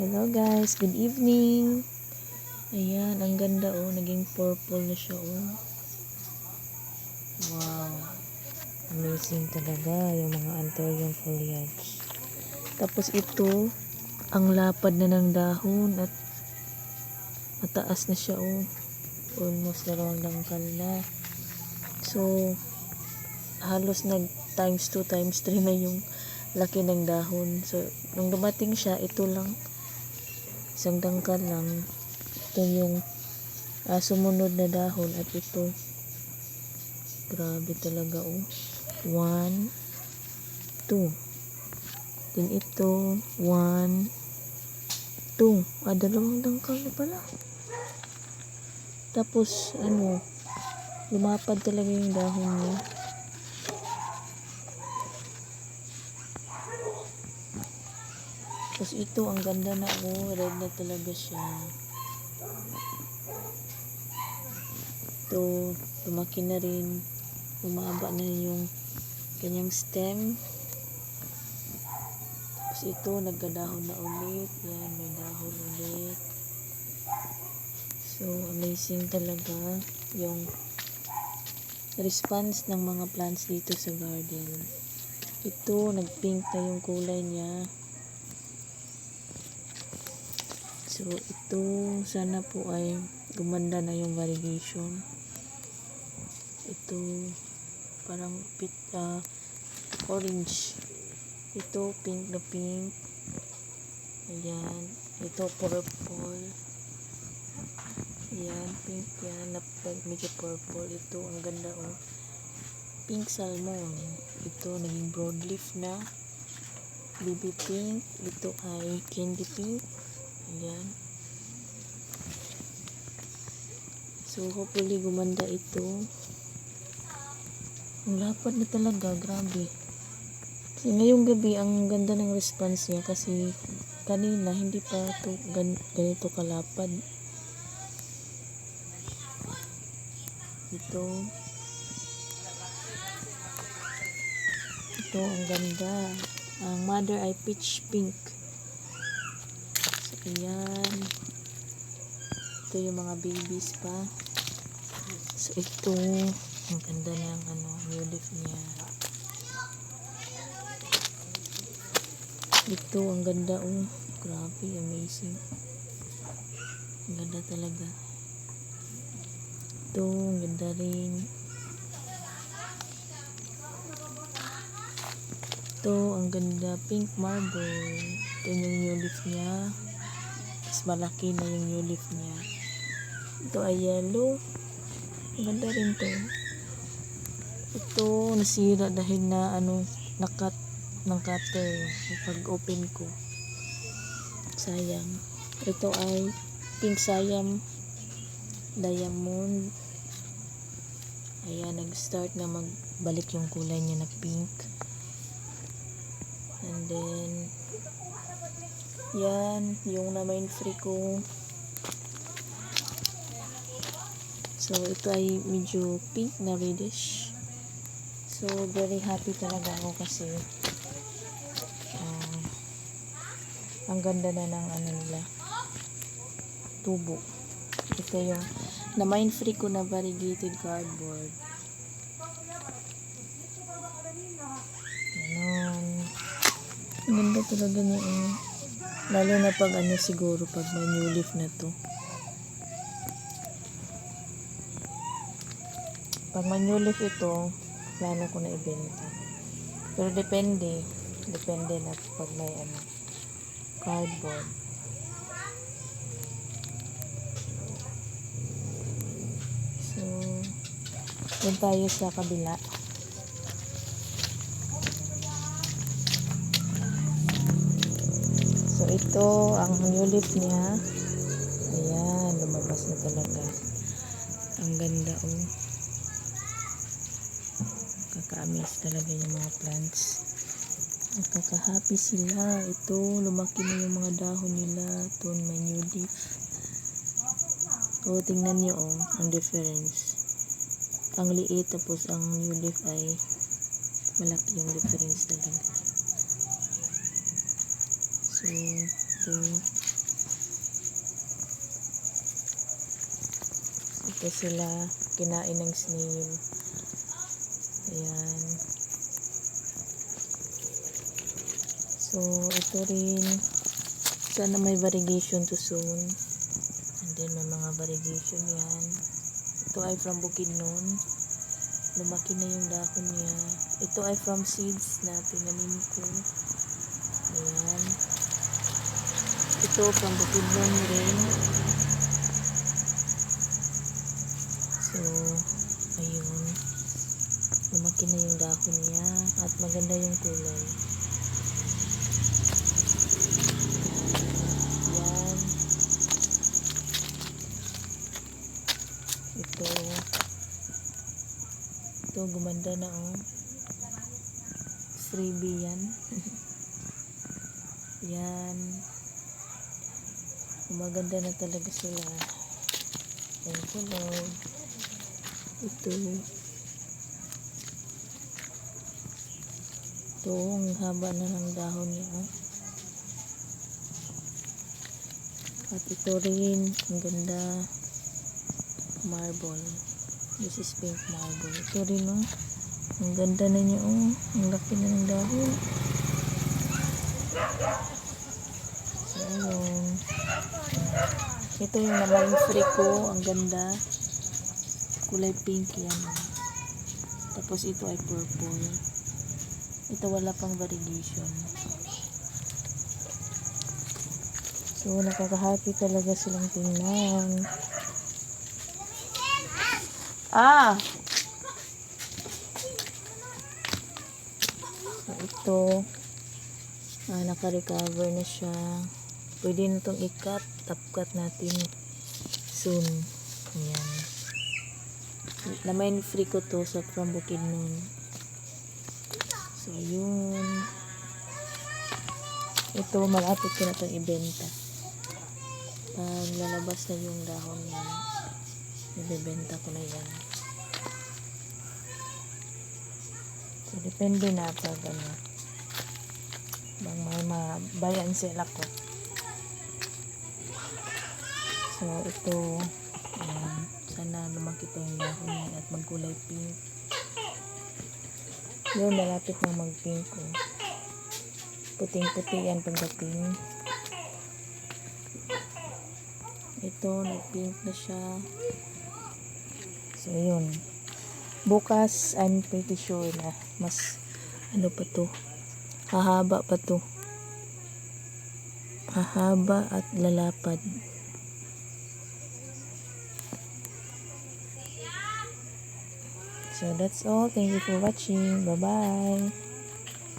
Hello guys, good evening. Ayan, ang ganda oh, naging purple na siya oh. Wow. Amazing talaga yung mga anthurium foliage. Tapos ito, ang lapad na ng dahon at mataas na siya oh. Almost dalawang dangkal na. So, halos nag times 2 times 3 na yung laki ng dahon. So, nung dumating siya, ito lang, isang dangkal lang. Ito yung ah, sumunod na dahon at ito. Grabe talaga oh. One, two. Then ito, one, two. Ah, dalawang dangkal na pala. Tapos, ano, lumapad talaga yung dahon niya. Tapos ito, ang ganda na oh, red na talaga siya. Ito, lumaki na rin. Umaba na yung kanyang stem. Tapos ito, nagkadahon na ulit. Yan, may dahon ulit. So, amazing talaga yung response ng mga plants dito sa garden. Ito, nag-pink na yung kulay niya. So, ito, sana po ay gumanda na yung variegation. Ito, parang pit, ah, orange. Ito, pink na pink. Ayan. Ito, purple. Ayan, pink yan. Na, medyo purple. Ito, ang ganda oh. Pink salmon. Ito, naging broadleaf na. Baby pink. Ito ay candy pink. Ayan. So, hopefully gumanda ito. Ang lapad na talaga, grabe. Kasi ngayong gabi, ang ganda ng response niya kasi kanina hindi pa to, gan, ganito kalapad. Ito. Ito, ang ganda. Ang mother ay peach pink. Ayan. Ito yung mga babies pa. So, ito. Ang ganda ng ano, new leaf niya. Ito, ang ganda oh. Grabe, amazing. Ang ganda talaga. Ito, ang ganda rin. Ito, ang ganda. Pink marble. Ito yung new leaf niya. Malaki na yung new leaf niya. Ito ay yellow. Ganda rin to. Ito, nasira dahil na ano, nakat ng cutter. Pag open ko. Sayang. Ito ay pink sayam diamond. Ayan, nag-start na magbalik yung kulay niya na pink. And then, yan, yung na main free ko. So, ito ay medyo pink na reddish. So, very happy talaga ako kasi ah, ang ganda na ng ano nila tubo. Ito yung na main free ko na variegated cardboard. Ganon. Ang ganda talaga niya eh. Lalo na pag ano siguro pag may new leaf na to. Pag may new leaf ito, plano ko na ibenta. Pero depende. Depende na pag may ano, cardboard. So, dun tayo sa kabila. Ito, ang leaf niya. Ayan, lumabas na talaga. Ang ganda, oh. Kaka-amaze talaga yung mga plants. Nakaka-happy sila. Ito, lumaki na yung mga dahon nila. Ito, may new leaf. O, tingnan nyo, oh, ang difference. Ang liit, tapos ang new leaf ay malaki yung difference talaga something ito sila kinain ng snail. Ayan. So ito rin. Sana may variegation to soon. And then may mga variegation yan. Ito ay from Bukidnon. Lumaki na yung dahon niya. Ito ay from seeds na tinanim ko. Ayan. Ito Bukidnon rin. So, ayun. Lumaki na yung dahon niya at maganda yung kulay. Yan. Ito. Ito, gumanda na oh. Freebie yan. yan. Maganda na talaga sila. You, Lord. Ito. Ito, ang haba na ng dahon niya. oh. At ito rin, ang ganda. Marble. This is pink marble. Ito rin, oh. Ang ganda na niya, oh. Ang laki na ng dahon. Ayun. Ito yung naman free ko. Ang ganda. Kulay pink yan. Tapos ito ay purple. Ito wala pang variegation. So, nakaka-happy talaga silang tingnan. Ah! So, ito. Ah, naka-recover na siya. Pwede na itong i-cut. Top-cut natin soon. Ayan. Namain free ko to sa from Bukidnon. So, yun. Ito, malapit ko na itong ibenta. Pag lalabas na yung dahon yan, ibebenta ko na yan. So, depende na pag ano. Bang may mabayan sila ko. So, ito, ayan, sana lumaki pa yung yan at magkulay pink. Yun, malapit na mag-pink ko. Puting-puti yan pagdating. Ito, nag-pink na siya. So, yun. Bukas, I'm pretty sure na mas, ano pa to, hahaba pa to. Hahaba at lalapad. So, that's all. Thank you for watching. Bye-bye.